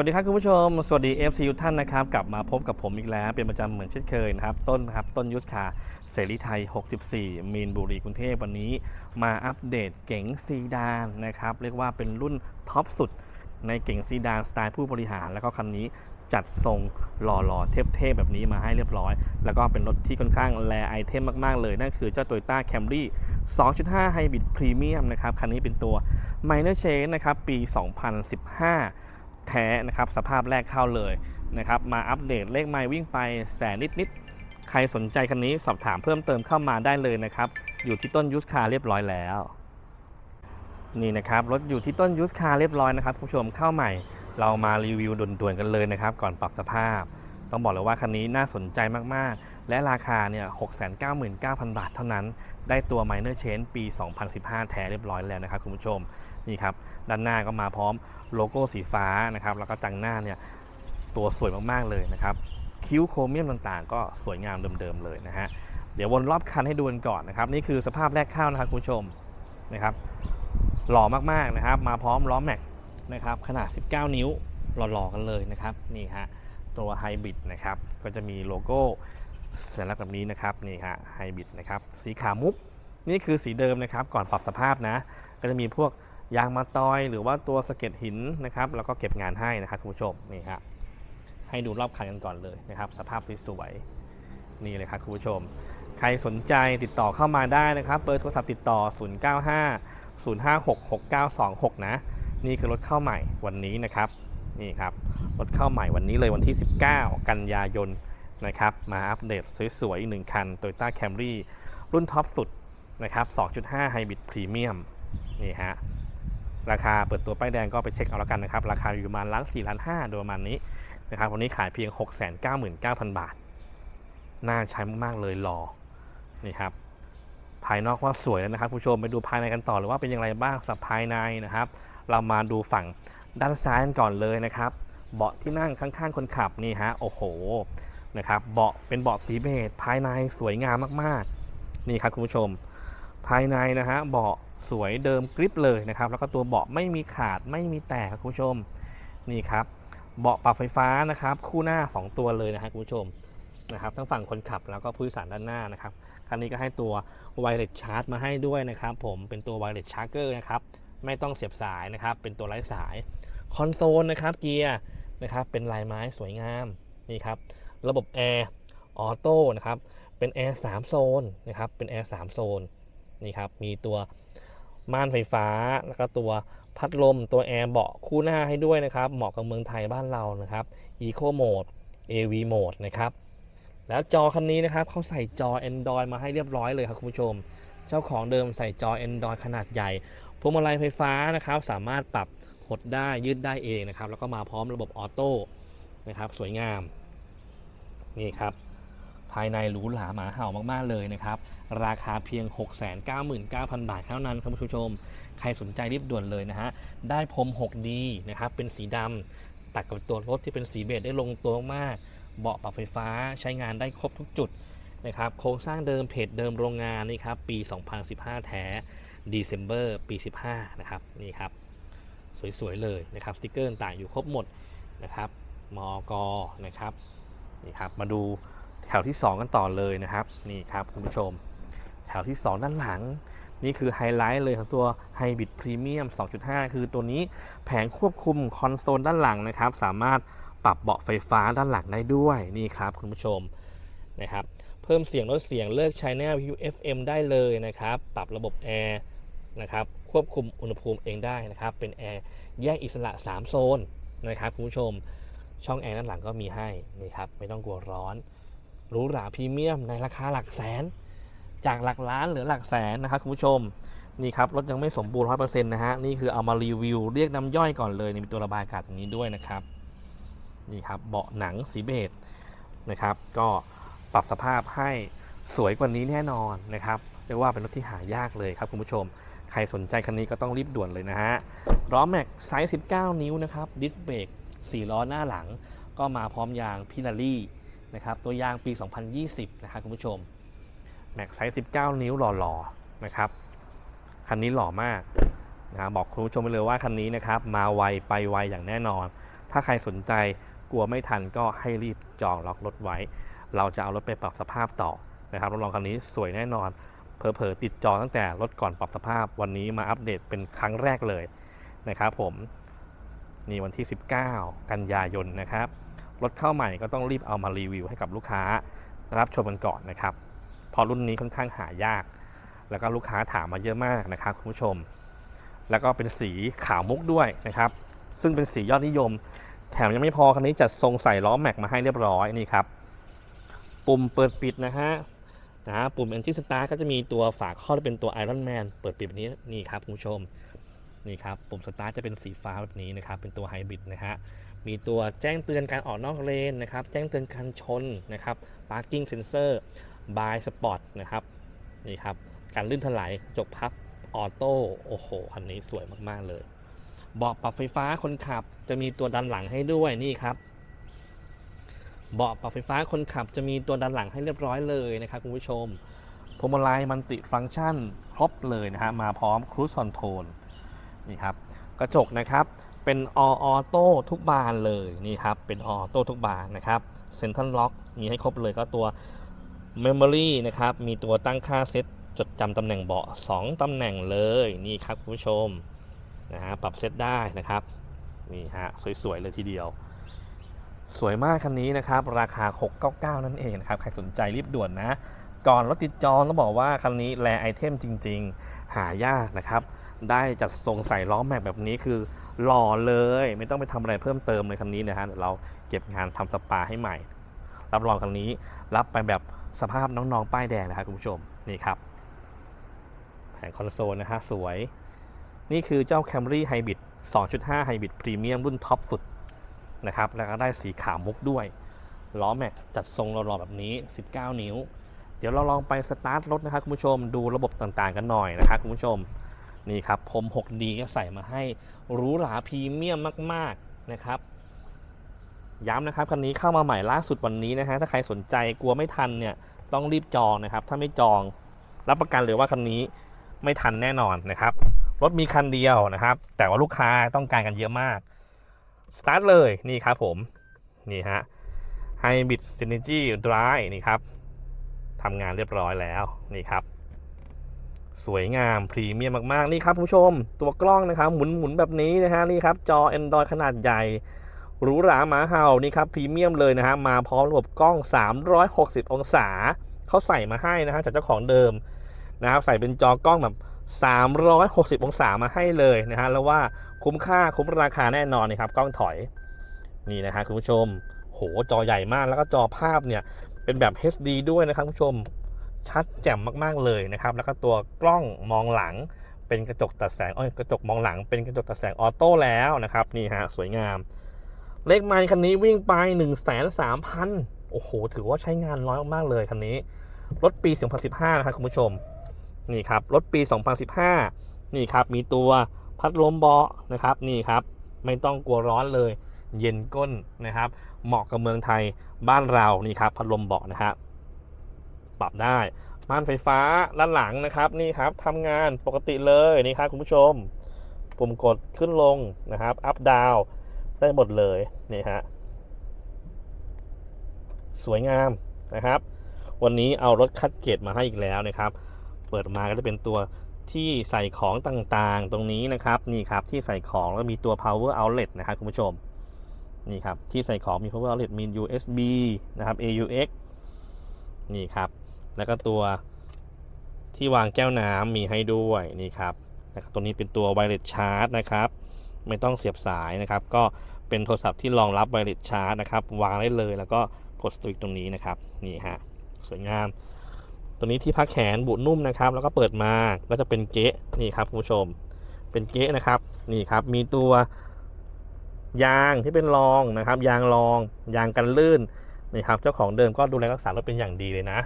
วัสดีครับคุณผู้ชม สวัสดี FC ทุกท่านนะครับ กลับมาพบกับผมอีกแล้ว เป็นประจำเหมือนเช่นเคยนะครับ ต้นนะครับ ต้นยุทธคาเสรีไทย 64 มีนบุรีกรุงเทพวันนี้ มาอัปเดตเก๋งซีดานนะครับ เรียกว่าเป็นรุ่นท็อปสุด ในเก๋งซีดานสไตล์ผู้บริหาร แล้วก็คันนี้จัดทรงหล่อๆ เทพๆ แบบนี้มาให้เรียบร้อย แล้วก็เป็นรถที่ค่อนข้างแลไอเทมมากๆ เลย นั่นคือเจ้า Toyota Camry 2.5 Hybrid Premium นะครับ คันนี้เป็นตัว Minor Change นะครับ ปี 2015 แท้นะครับสภาพแรกเข้าเลยนะครับมาอัปเดตเลขไมล์วิ่งไปแสนนิดๆใครสนใจคันนี้สอบถามเพิ่มเติมเข้ามาได้เลยนะครับอยู่ที่ต้นยูสคาเรียบร้อยแล้วนี่นะครับรถอยู่ที่ต้นยูสคาเรียบร้อยนะครับคุณผู้ชมเข้าใหม่เรามารีวิวด่วนๆกันเลยนะครับ ก่อนปรับสภาพ ต้องบอกเลยว่าคันนี้น่าสนใจมากๆ และราคาเนี่ย 699,000 บาทเท่านั้น ได้ตัว Minor Change ปี 2015 แท้เรียบร้อยแล้วนะครับคุณผู้ชม นี่ครับ ด้านหน้าก็มาพร้อมโลโก้สีฟ้านะครับ แล้วก็จังหน้าเนี่ยตัวสวยมากๆเลยนะครับ คิ้วโครเมียมต่างๆ ก็สวยงามเดิมๆเลยนะฮะ เดี๋ยววนรอบคันให้ดูกันก่อนนะครับ นี่คือสภาพแรกเข้านะครับคุณผู้ชมนะครับ หล่อมากๆนะครับ มาพร้อมล้อแม็กนะครับขนาด 19 นิ้วหล่อๆกันเลยนะครับ นี่ฮะตัวไฮบริดนะครับ ก็จะมีโลโก้สัญลักษณ์แบบนี้นะครับนี่ฮะไฮบริดนะครับ สีขาวมุก นี่คือสีเดิมนะครับ ก่อนปรับสภาพนะ ก็จะมีพวก ยางมาตอยหรือว่าตัวสะเก็ดหินนะครับแล้วก็เก็บงานให้นะครับคุณผู้ชมนี่ครับให้ดูรอบคันกันก่อนเลยนะครับสภาพสวยๆนี่เลยครับคุณผู้ชม ใครสนใจติดต่อเข้ามาได้นะครับเบอร์โทรศัพท์ติดต่อ 095 056 6926 นะ นี่คือรถเข้าใหม่วันนี้นะครับนี่ครับรถเข้าใหม่วันนี้เลยวันที่ 19 กันยายนนะครับมาอัปเดตสวยๆอีกหนึ่งคัน Toyota Camry รุ่นท็อปสุดนะครับ2.5 Hybrid Premium นี่ฮะ ราคาเปิดตัวป้ายแดงก็ไปเช็คเอาแล้วกันนะครับ ราคาอยู่ประมาณล้านสี่ล้านห้าโดยประมาณนี้นะครับวันนี้ขายเพียง 6 9 9 0 0 0 บาท น่าใช้มากๆเลยรอนี่ครับภายนอกว่าสวยแล้วนะครับผู้ชมไปดูภายในกันต่อหรือว่าเป็นอย่างไรบ้างสำหรับภายในนะครับ เรามาดูฝั่งด้านซ้ายกันก่อนเลยนะครับ เบาะที่นั่งข้างๆคนขับนี่ฮะโอ้โหนะครับเบาะเป็นเบาะสีเบจภายในสวยงามมากๆ นี่ครับคุณผู้ชม ภายในนะฮะเบาะ สวยเดิมกริปเลยนะครับ แล้วก็ตัวเบาะไม่มีขาดไม่มีแตกครับคุณผู้ชมนี่ครับเบาะปรับไฟฟ้านะครับ คู่หน้า 2 ตัวเลยนะฮะคุณผู้ชมนะครับทั้งฝั่งคนขับแล้วก็ผู้โดยสารด้านหน้านะครับคันนี้ก็ให้ตัวไวเลสชาร์จมาให้ด้วยนะครับ ผมเป็นตัวไวเลสชาร์เกอร์นะครับไม่ต้องเสียบสายนะครับ เป็นตัวไร้สายคอนโซลนะครับเกียร์นะครับเป็นลายไม้สวยงามนี่ครับระบบแอร์ออโต้นะครับเป็นแอร์3โซนนะครับเป็นแอร์3โซนนี่ครับมีตัว ม่านไฟฟ้า แล้วก็ตัวพัดลม ตัวแอร์เบาะคู่หน้าให้ด้วยนะครับ เหมาะกับเมืองไทยบ้านเรานะครับ Eco Mode AV Mode นะครับ แล้วจอคันนี้นะครับเขาใส่จอ Android มาให้เรียบร้อยเลยครับคุณผู้ชม เจ้าของเดิมใส่จอ Android ขนาดใหญ่พวงมาลัยไฟฟ้านะครับ สามารถปรับหดได้ยืดได้เองนะครับ แล้วก็มาพร้อมระบบออโต้นะครับ สวยงาม นี่ครับ ภายในหรูหราหมาเห่ามากๆเลยนะครับ ราคาเพียง 699,000 บาทเท่านั้นครับคุณผู้ชม ใครสนใจรีบด่วนเลยนะฮะ ได้พรม 6D นะครับ เป็นสีดำตัดกับตัวรถที่เป็นสีเบจได้ลงตัวมากๆเบาะปรับไฟฟ้าใช้งานได้ครบทุกจุดนะครับ โครงสร้างเดิมเพจเดิมโรงงานนี่ครับ ปี 2015 แท้ December ปี 15 นะครับ นี่ครับ สวยๆเลยนะครับ สติกเกอร์ต่างอยู่ครบหมดนะครับ มอกนะครับ นี่ครับ มาดู แถวที่ 2 กันต่อเลยนะครับ นี่ครับคุณผู้ชม แถวที่ 2 ด้านหลัง นี่คือไฮไลท์เลยของตัว Hybrid Premium 2.5 คือตัวนี้แผงควบคุมคอนโซลด้านหลังนะครับ สามารถปรับเบาะไฟฟ้าด้านหลังได้ด้วยนี่ครับคุณผู้ชมนะครับเพิ่มเสียงลดเสียงเลิกใช้แนว FM ได้เลยนะครับ ปรับระบบแอร์นะครับควบคุมอุณหภูมิเองได้นะครับ เป็นแอร์แยกอิสระ 3 โซนนะครับคุณผู้ชม ช่องแอร์ด้านหลังก็มีให้นี่ครับไม่ต้องกลัวร้อน หรูหราพรีเมียมในราคาหลักแสน จากหลักล้านเหลือหลักแสนนะครับคุณผู้ชมนี่ครับรถยังไม่สมบูรณ์ร้อยเปอร์เซ็นต์นะฮะนี่คือเอามารีวิวเรียกน้ำย่อยก่อนเลยนี่มีตัวระบายอากาศตรงนี้ด้วยนะครับนี่ครับเบาะหนังสีเบจนะครับ ก็ปรับสภาพให้สวยกว่านี้แน่นอนนะครับเรียกว่าเป็นรถที่หายากเลยครับคุณผู้ชม ใครสนใจคันนี้ก็ต้องรีบด่วนเลยนะฮะล้อแม็กไซส์ 19 นิ้วนะครับดิสเบรก4ล้อหน้าหลัง ก็มาพร้อมยางพิลารี่ นะครับตัวยางปี 2020 นะครับคุณผู้ชมแม็กไซส์19 นิ้วหล่อๆนะครับคันนี้หล่อมากนะบอกคุณผู้ชมไปเลยว่าคันนี้นะครับมาไวไปไวอย่างแน่นอน ถ้าใครสนใจกลัวไม่ทันก็ให้รีบจองล็อกรถไว้ เราจะเอารถไปปรับสภาพต่อนะครับรับรองคันนี้สวยแน่นอนเผลอๆติดจองตั้งแต่รถก่อนปรับสภาพวันนี้มาอัปเดตเป็นครั้งแรกเลยนะครับผมนี่วันที่ 19 กันยายนนะครับ รถเข้าใหม่ก็ต้องรีบเอามารีวิวให้กับลูกค้ารับชมกันก่อนนะครับเพอรุ่นนี้ค่อนข้างหายาก แล้วก็ลูกค้าถามมาเยอะมากนะครับคุณผู้ชม แล้วก็เป็นสีขาวมุกด้วยนะครับ ซึ่งเป็นสียอดนิยม แถมยังไม่พอคันนี้จัดทรงใส่ล้อแม็กมาให้เรียบร้อยนี่ครับ ปุ่มเปิดปิดนะฮะนะปุ่ม Engine Start ก็จะมีตัวฝาครอบที่เป็นตัว Iron Man เปิดปิดแบบนี้นี่ครับคุณผู้ชมนี่ครับปุ่ม Start จะเป็นสีฟ้าแบบนี้นะครับเป็นตัวไฮบริดนะฮะ มีตัวแจ้งเตือนการออกนอกเลนนะครับ แจ้งเตือนการชนนะครับ Parking Sensor by Spot นะครับ นี่ครับ การลื่นถลายกระจกพับออโต้ โอ้โห คันนี้สวยมากๆเลย เบาะปรับไฟฟ้าคนขับ จะมีตัวดันหลังให้ด้วย นี่ครับ เบาะปรับไฟฟ้าคนขับ จะมีตัวดันหลังให้เรียบร้อยเลยนะครับคุณผู้ชมพวงมาลัยมันติฟังก์ชันครบเลยนะฮะ มาพร้อมครู i คอนโทรลนี่ครับ กระจกนะครับ เป็นออโต้ทุกบานเลยนี่ครับเป็นออโต้ทุกบานนะครับเซ็นทรัลล็อกมีให้ครบเลยก็ตัว Memory นะครับมีตัวตั้งค่าเซตจดจำตำแหน่งเบาะ2ตำแหน่งเลยนี่ครับคุณผู้ชมนะฮะปรับเซตได้นะครับนี่ฮะสวยๆเลยทีเดียว สวยมากคันนี้นะครับ ราคา 699 นั่นเองนะครับใครสนใจรีบด่วนนะ ก่อนรถติดจองต้องบอกว่าคันนี้แลไอเทมจริง ๆ หายากนะครับ ได้จัดทรงใส่ล้อแม็กแบบนี้คือหล่อเลย ไม่ต้องไปทำอะไรเพิ่มเติมเลยคันนี้นะฮะเดี๋ยวเราเก็บงานทำสปาให้ใหม่ รับรองคันนี้รับไปแบบสภาพน้องๆป้ายแดงนะครับคุณผู้ชมนี่ครับแผงคอนโซลนะฮะสวย นี่คือเจ้า Camry Hybrid 2.5 Hybrid Premium รุ่นท็อปสุดนะครับแล้วก็ได้สีขาวมุกด้วยล้อแม็กจัดทรงหล่อๆแบบนี้ 19 นิ้ว เดี๋ยวเราลองไปสตาร์ทรถนะครับคุณผู้ชมดูระบบต่างๆกันหน่อยนะครับคุณผู้ชมนี่ครับผม 6D ก็ใส่มาให้หรูหราพรีเมียมมาก ๆนะครับย้ำนะครับคันนี้เข้ามาใหม่ล่าสุดวันนี้นะฮะถ้าใครสนใจกลัวไม่ทันเนี่ยต้องรีบจองนะครับ ถ้าไม่จองรับประกันเลยว่าคันนี้ไม่ทันแน่นอนนะครับ รถมีคันเดียวนะครับ แต่ว่าลูกค้าต้องการกันเยอะมากสตาร์ทเลยนี่ครับผมนี่ฮะ Hybrid Synergy Drive นี่ครับ ทำงานเรียบร้อยแล้วนี่ครับ สวยงามพรีเมียมมากๆ นี่ครับผู้ชมตัวกล้องนะครับ หมุนหมุนแบบนี้นะฮะนี่ครับ จอ Android ขนาดใหญ่หรูหราหมาเห่านี่ครับพรีเมียมเลยนะฮะมาพร้อมระบบกล้อง 360 องศาเขาใส่มาให้นะฮะจากเจ้าของเดิมนะครับใส่เป็นจอกล้องแบบ 360 องศามาให้เลยนะฮะแล้วว่าคุ้มค่าคุ้มราคาแน่นอนนะครับกล้องถอยนี่นะฮะคุณผู้ชม โหจอใหญ่มากแล้วก็จอภาพเนี่ย เป็นแบบ HD ด้วยนะครับคุณผู้ชมชัดแจ่มมากๆเลยนะครับ แล้วก็ตัวกล้องมองหลังเป็นกระจกตัดแสงอ้อยกระจกมองหลังเป็นกระจกตัดแสงออโต้แล้วนะครับนี่ฮะสวยงาม เลขไมล์คันนี้วิ่งไป1 3 0 0 0โอ้โห ถือว่าใช้งานน้อยมากๆเลยคันนี้ รถปี 2015 นะครับคุณผู้ชม นี่ครับ รถปี 2015 นี่ครับ มีตัวพัดลมเบาะนะครับ นี่ครับ ไม่ต้องกลัวร้อนเลย เย็นก้นนะครับ เหมาะกับเมืองไทยบ้านเรานี่ครับพัดลมเบาะนะครับปรับได้ม่านไฟฟ้าด้านหลังนะครับนี่ครับทำงานปกติเลยนี่ครับคุณผู้ชมปุ่มกดขึ้นลงนะครับ อัพดาวได้หมดเลยนี่ฮะสวยงามนะครับ วันนี้เอารถคัดเกตมาให้อีกแล้วนะครับ เปิดมาก็จะเป็นตัวที่ใส่ของต่างๆ ตรงนี้นะครับ นี่ครับที่ใส่ของแล้วมีตัว power outlet นะครับคุณผู้ชม นี่ครับ ที่ใส่ของมี power outlet มี USB นะครับ AUX นี่ครับ แล้วก็ตัวที่วางแก้วน้ำมีให้ด้วยนี่ครับนะครับตัวนี้เป็นตัว wireless charge นะครับ ไม่ต้องเสียบสายนะครับ ก็เป็นโทรศัพท์ที่รองรับไวเลสชาร์จนะครับ วางได้เลยแล้วก็กดสวิตช์ตรงนี้นะครับ นี่ฮะสวยงาม ตัวนี้ที่พักแขนบุนุ่มนะครับ แล้วก็เปิดมาก็จะเป็นเก๊ะนี่ครับคุณผู้ชม เป็นเก๊ะนะครับ นี่ครับ มีตัว ยางที่เป็นรองนะครับ ยางรองยางกันลื่นนี่ครับเจ้าของเดิมก็ดูแลรักษารถเป็นอย่างดีเลยนะ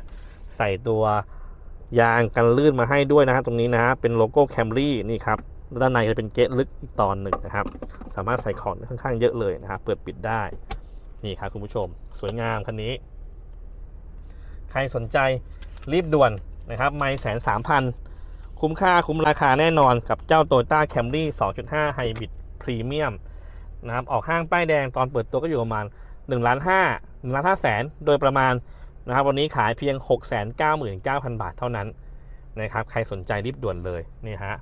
ใส่ตัวยางกันลื่นมาให้ด้วยนะฮะตรงนี้นะฮะเป็นโลโก้แคมรี่นี่ครับด้านในจะเป็นเกตลึกอีกตอนหนึ่งนะครับ สามารถใส่ของค่อนข้างเยอะเลยนะครับ เปิดปิดได้นี่ครับคุณผู้ชม สวยงามคันนี้ ใครสนใจรีบด่วนนะครับ ไม่แสนสามพันคุ้มค่าคุ้มราคาแน่นอนกับเจ้า Toyota Camry 2.5 Hybrid Premium นะครับออกห้างป้ายแดงตอนเปิดตัวก็อยู่ประมาณ1ล้าน5 1ล้าน5แสนโดยประมาณนะครับวันนี้ขายเพียง 6 9 9 0 0 0 บาทเท่านั้นนะครับใครสนใจรีบด่วนเลยนี่ฮะ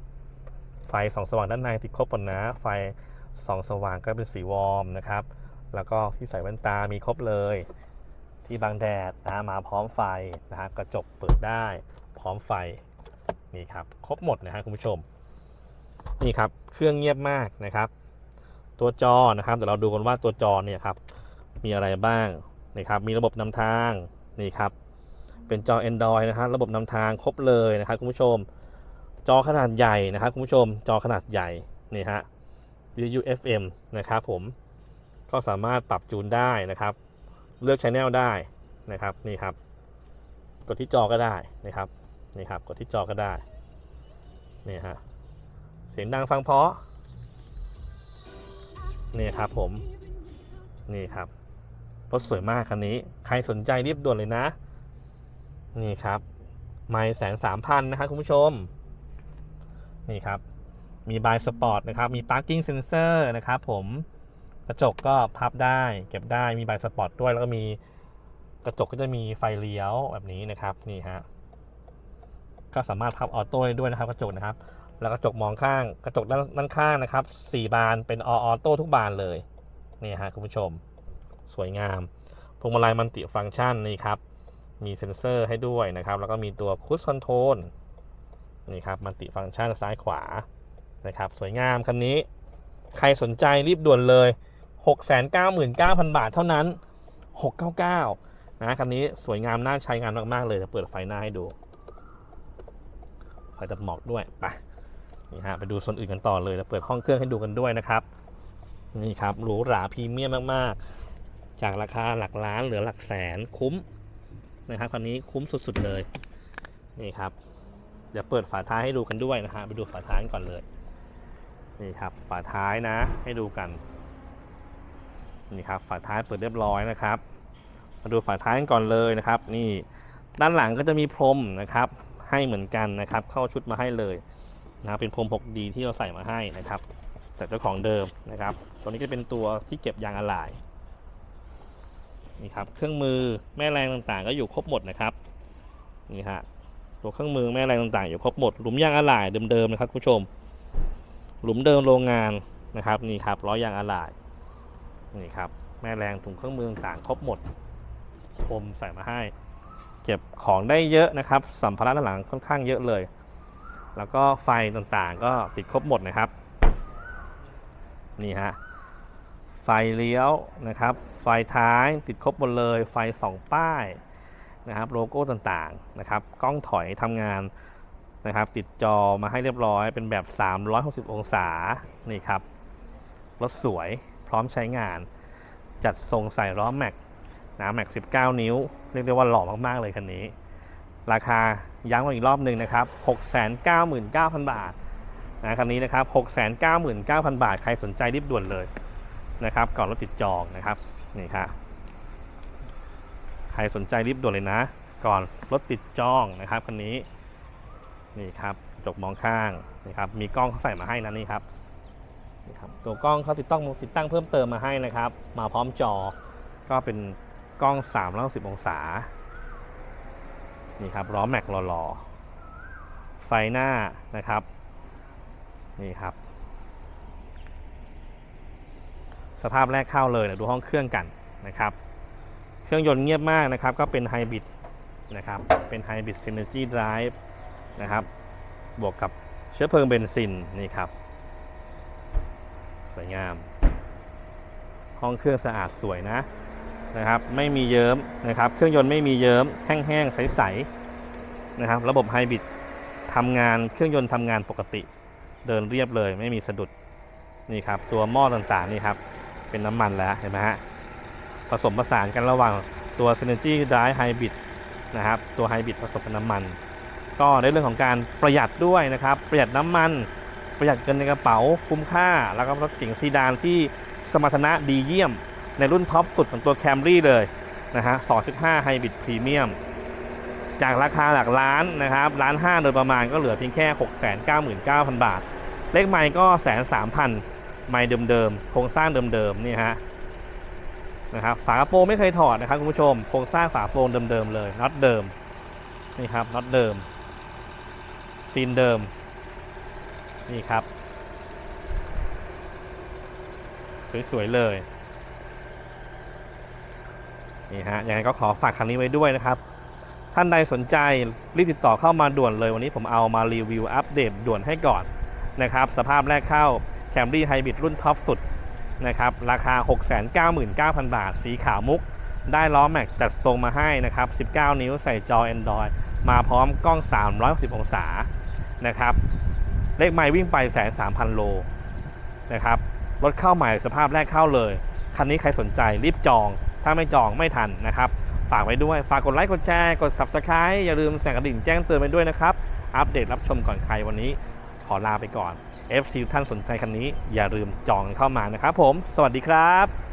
ไฟสองสว่างด้านในติดครบหมดนะ ไฟสองสว่างก็เป็นสีวอร์มนะครับแล้วก็ที่ใส่แว่นตามีครบเลย ที่บังแดดนะมาพร้อมไฟนะครับกระจกเปิดได้พร้อมไฟนี่ครับครบหมดนะฮะคุณผู้ชมนี่ครับเครื่องเงียบมากนะครับ ตัวจอนะครับเดี๋ยวเราดูกันว่าตัวจอเนี่ยครับมีอะไรบ้างนี่ครับมีระบบนำทางนี่ครับเป็นจอ Android นะฮะระบบนำทางครบเลยนะครับคุณผู้ชม จอขนาดใหญ่นะครับคุณผู้ชมจอขนาดใหญ่นี่ฮะ VU FM นะครับผมก็สามารถปรับจูนได้นะครับ เลือกชแนลได้นะครับนี่ครับ กดที่จอก็ได้นะครับนี่ครับกดที่จอก็ได้นี่ฮะเสียงดังฟังเพาะ นี่ครับผม นี่ครับรถสวยมากคันนี้ ใครสนใจรีบด่วนเลยนะ นี่ครับไม่แสนสามพันนะครับคุณผู้ชม นี่ครับ มีบายสปอร์ตนะครับ มี parking sensor นะครับผม กระจกก็พับได้ เก็บได้ มีใบสปอร์ตด้วย แล้วก็มีกระจกก็จะมีไฟเลี้ยวแบบนี้นะครับ นี่ฮะ ก็สามารถพับออโต้ได้ด้วยนะครับ กระจกนะครับ แล้วกระจกมองข้างกระจกด้านด้านข้างนะครับ 4 บานเป็นออโต้ทุกบานเลยนี่ฮะคุณผู้ชม สวยงามพวงมาลัยมันติฟังก์ชันนี่ครับ มีเซ็นเซอร์ให้ด้วยนะครับ แล้วก็มีตัวคูสคอนโทรลนี่ครับมันติฟังก์ชันซ้ายขวานะครับ สวยงามคันนี้ ใครสนใจรีบด่วนเลย 699,000 บาทเท่านั้น 699นะคันนี้สวยงามน่าใช้งานมาก ๆ เลยจะเปิดไฟหน้าให้ดูไฟตัดหมอกด้วยไป นี่ฮะไปดูส่วนอื่นกันต่อเลยแล้วเปิดห้องเครื่องให้ดูกันด้วยนะครับ นี่ครับหรูหราพรีเมียมมากๆ จากราคาหลักล้านเหลือหลักแสนคุ้มนะครับคันนี้คุ้มสุดๆเลยนี่ครับเดี๋ยวเปิดฝาท้ายให้ดูกันด้วยนะฮะไปดูฝาท้ายก่อนเลยนี่ครับฝาท้ายนะให้ดูกันนี่ครับฝาท้ายเปิดเรียบร้อยนะครับ มาดูฝาท้ายกันก่อนเลยนะครับ นี่ด้านหลังก็จะมีพรมนะครับ ให้เหมือนกันนะครับ เข้าชุดมาให้เลย นะเป็นพรม 6D ที่เราใส่มาให้นะครับจากเจ้าของเดิมนะครับ ตัวนี้ก็เป็นตัวที่เก็บยางอะไหล่นี่ครับเครื่องมือแม่แรงต่างๆ ก็อยู่ครบหมดนะครับนี่ฮะตัวเครื่องมือแม่แรงต่างๆ อยู่ครบหมดหลุมยางอะไหล่เดิมๆนะครับคุณผู้ชม หลุมเดิมโรงงานนะครับนี่ครับล้อยางอะไหล่นี่ครับแม่แรงถุงเครื่องมือต่างๆครบหมดพรมใส่มาให้ เก็บของได้เยอะนะครับสัมภาระด้านหลังค่อนข้างเยอะเลย แล้วก็ไฟต่างๆ ก็ติดครบหมดนะครับ นี่ฮะ ไฟเลี้ยวนะครับ ไฟท้ายติดครบหมดเลย ไฟสองป้ายนะครับ โลโก้ต่างๆนะครับ กล้องถอยทำงานนะครับ ติดจอมาให้เรียบร้อย เป็นแบบ 360 องศา นี่ครับ รถสวย พร้อมใช้งาน จัดทรงใส่ล้อแม็กนะแม็ก 19 นิ้ว เรียกได้ว่าหล่อมากๆเลยคันนี้ ราคาย้ำกันอีกรอบหนึ่งนะครับ 699,000 บาทนะคันนี้นะครับ 699,000 บาท ใครสนใจรีบด่วนเลยนะครับ ก่อนรถติดจองนะครับ นี่ครับใครสนใจรีบด่วนเลยนะ ก่อนรถติดจองนะครับคันนี้ นี่ครับจกมองข้างนี่ครับ มีกล้องเขาใส่มาให้นะนี่ครับนี่ครับ ตัวกล้องเขาติดตั้งติดตั้งเพิ่มเติมมาให้นะครับ มาพร้อมจอ ก็เป็นกล้อง3 6 0องศา นี่ครับล้อแม็กหล่อๆไฟหน้านะครับนี่ครับ สภาพแรกเข้าเลยเดี๋ยวดูห้องเครื่องกันนะครับ เครื่องยนต์เงียบมากนะครับ ก็เป็นไฮบริดนะครับ เป็นไฮบริด Synergy Drive นะครับ บวกกับเชื้อเพลิงเบนซินนี่ครับ สวยงาม ห้องเครื่องสะอาดสวยนะ นะครับไม่มีเยิ้มนะครับเครื่องยนต์ไม่มีเยิ้มแห้งๆใสๆนะครับระบบไฮบริดทำงานเครื่องยนต์ทำงานปกติ เดินเรียบเลยไม่มีสะดุดนี่ครับตัวหม้อต่างๆนี่ครับเป็นน้ำมันแล้วเห็นไหมฮะผสมผสานกันระหว่างตัว Synergy Drive Hybrid นะครับตัวไฮบริดผสมกับน้ำมัน ก็ในเรื่องของการประหยัดด้วยนะครับประหยัดน้ำมันประหยัดเงินในกระเป๋าคุ้มค่า แล้วก็รถเก๋งซีดานที่สมรรถนะดีเยี่ยม ในรุ่นท็อปสุดของตัว Camry เลยนะฮะ 2.5 Hybrid Premium จากราคาหลักล้านนะครับล้านห้าโดยประมาณก็เหลือเพียงแค่ 699,000 บาท เลขไมล์ก็แสนสามพันไม่เดิมๆ โครงสร้างเดิมๆ นี่ฮะนะครับฝากระโปรงไม่เคยถอดนะครับคุณผู้ชม โครงสร้างฝาโปรงเดิมๆ เลยน็อตเดิมนี่ครับน็อตเดิมซีนเดิมนี่ครับ สวย ๆ เลย นี่ฮะยังไงก็ขอฝากคันนี้ไว้ด้วยนะครับ ท่านใดสนใจรีบติดต่อเข้ามาด่วนเลยวันนี้ผมเอามารีวิวอัปเดตด่วนให้ก่อนนะครับ สภาพแรกเข้า Camry Hybrid รุ่นท็อปสุดนะครับราคา 699,000 บาท สีขาวมุก ได้ล้อแม็กจัดทรงมาให้นะครับ 19 นิ้วใส่จอ Android มาพร้อมกล้อง 360 องศานะครับเลขไมล์วิ่งไปแสนสามพันโลนะครับรถเข้าใหม่สภาพแรกเข้าเลย คันนี้ใครสนใจรีบจอง ถ้าไม่จองไม่ทันนะครับ ฝากไว้ด้วย ฝากกดไลค์ กดแชร์ กด Subscribe อย่าลืมสั่นกระดิ่งแจ้งเตือนไปด้วยนะครับ อัปเดตรับชมก่อนใครวันนี้ขอลาไปก่อน FC ท่านสนใจคันนี้อย่าลืมจองเข้ามานะครับผม สวัสดีครับ